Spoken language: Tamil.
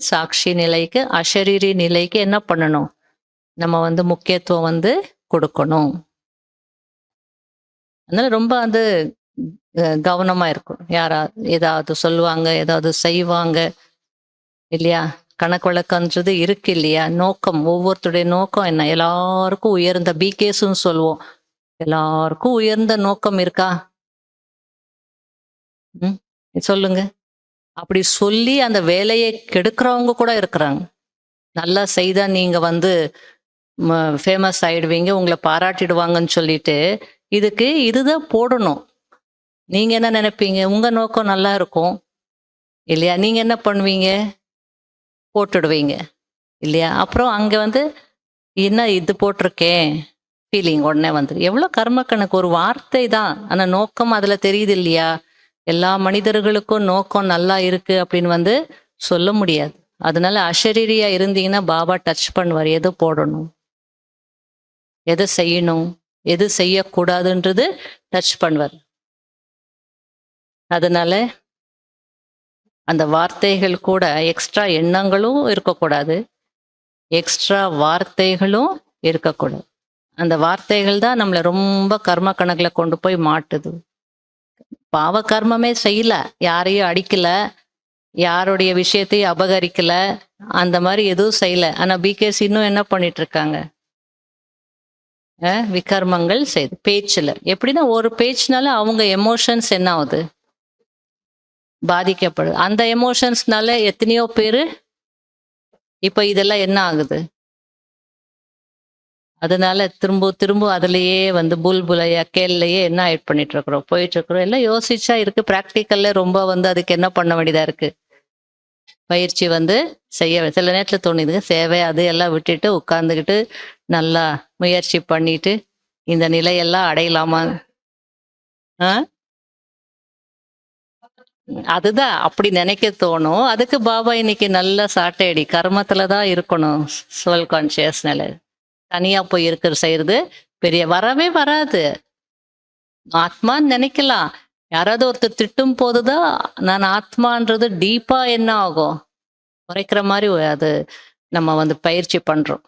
சாட்சி நிலைக்கு அஷரீரி நிலைக்கு என்ன பண்ணணும்? நம்ம வந்து முக்கியத்துவம் வந்து கொடுக்கணும். அதனால ரொம்ப வந்து கவனமா இருக்கும் யாரா ஏதாவது சொல்லுவாங்க ஏதாவது செய்வாங்க இல்லையா? கணக்கு வழக்கன்றது இருக்கு இல்லையா? நோக்கம் ஒவ்வொருத்தருடைய நோக்கம் என்ன? எல்லாருக்கும் உயர்ந்த பிகேஸ்ன்னு சொல்லுவோம். எல்லாருக்கும் உயர்ந்த நோக்கம் இருக்கா? ம் சொல்லுங்க. அப்படி சொல்லி அந்த வேலையை கெடுக்கிறவங்க கூட இருக்கிறாங்க. நல்லா செய்தா நீங்க வந்து ஃபேமஸ் ஆயிடுவீங்க உங்களை பாராட்டிடுவாங்கன்னு சொல்லிட்டு இதுக்கு இதுதான் போடணும். நீங்க என்ன நினைப்பீங்க? உங்க நோக்கம் நல்லா இருக்கும். இல்லையா? நீங்க என்ன பண்ணுவீங்க? போட்டுடுவீங்க. இல்லையா? அப்புறம் அங்க வந்து என்ன இது போட்டிருக்கேன்? ஃபீலிங் உடனே வந்து எவ்வளோ கர்ம கணக்கு? ஒரு வார்த்தை தான் ஆனால் நோக்கம் அதில் தெரியுது இல்லையா? எல்லா மனிதர்களுக்கும் நோக்கம் நல்லா இருக்கு அப்படின்னு வந்து சொல்ல முடியாது. அதனால அஷரீரியா இருந்தீங்கன்னா பாபா டச் பண்ணுவார். எது போடணும்? எதை செய்யணும்? எது செய்யக்கூடாதுன்றது டச் பண்ணுவார். அதனால அந்த வார்த்தைகள் கூட எக்ஸ்ட்ரா எண்ணங்களும் இருக்கக்கூடாது. எக்ஸ்ட்ரா வார்த்தைகளும் இருக்கக்கூடாது. அந்த வார்த்தைகள் தான் நம்மளை ரொம்ப கர்ம கணக்கில் கொண்டு போய் மாட்டுது. பாவ கர்மமே செய்யல. யாரையும் அடிக்கல. யாருடைய விஷயத்தையும் அபகரிக்கல. அந்த மாதிரி எதுவும் செய்யல. ஆனா பிகேஸ் இன்னும் என்ன பண்ணிட்டு இருக்காங்க விகர்மங்கள் செய்து பேச்சுல. எப்படின்னா ஒரு பேச்சுனால அவங்க எமோஷன்ஸ் என்ன ஆகுது? பாதிக்கப்படுது. அந்த எமோஷன்ஸ்னால எத்தனையோ பேரு இப்ப இதெல்லாம் என்ன ஆகுது? அதனால திரும்ப திரும்ப அதுலயே வந்து புல் புலையா கேள்லையே என்ன ஆட் பண்ணிட்டு இருக்கிறோம் போயிட்டு இருக்கிறோம் எல்லாம் யோசிச்சா இருக்கு. ப்ராக்டிக்கல்ல ரொம்ப வந்து அதுக்கு என்ன பண்ண வேண்டியதா இருக்கு? பயிற்சி வந்து செய்ய சில நேரத்துல தோணிதுங்க சேவை அது எல்லாம் விட்டுட்டு உட்கார்ந்துக்கிட்டு நல்லா முயற்சி பண்ணிட்டு இந்த நிலையெல்லாம் அடையலாமா? ஆ? அதுதான். அப்படி நினைக்க தோணும். அதுக்கு பாபா இன்னைக்கு நல்ல சாட்டையடி கர்மத்துல தான் இருக்கணும். சோல் கான்சியஸ் நிலை தனியா போய் இருக்கிற செய்யறது பெரிய வரவே வராது. ஆத்மான்னு நினைக்கலாம். யாராவது ஒருத்தர் திட்டும் போதுதான் நான் ஆத்மான்றது டீப்பா என்ன ஆகும்? குறைக்கிற மாதிரி அது நம்ம வந்து பயிற்சி பண்றோம்.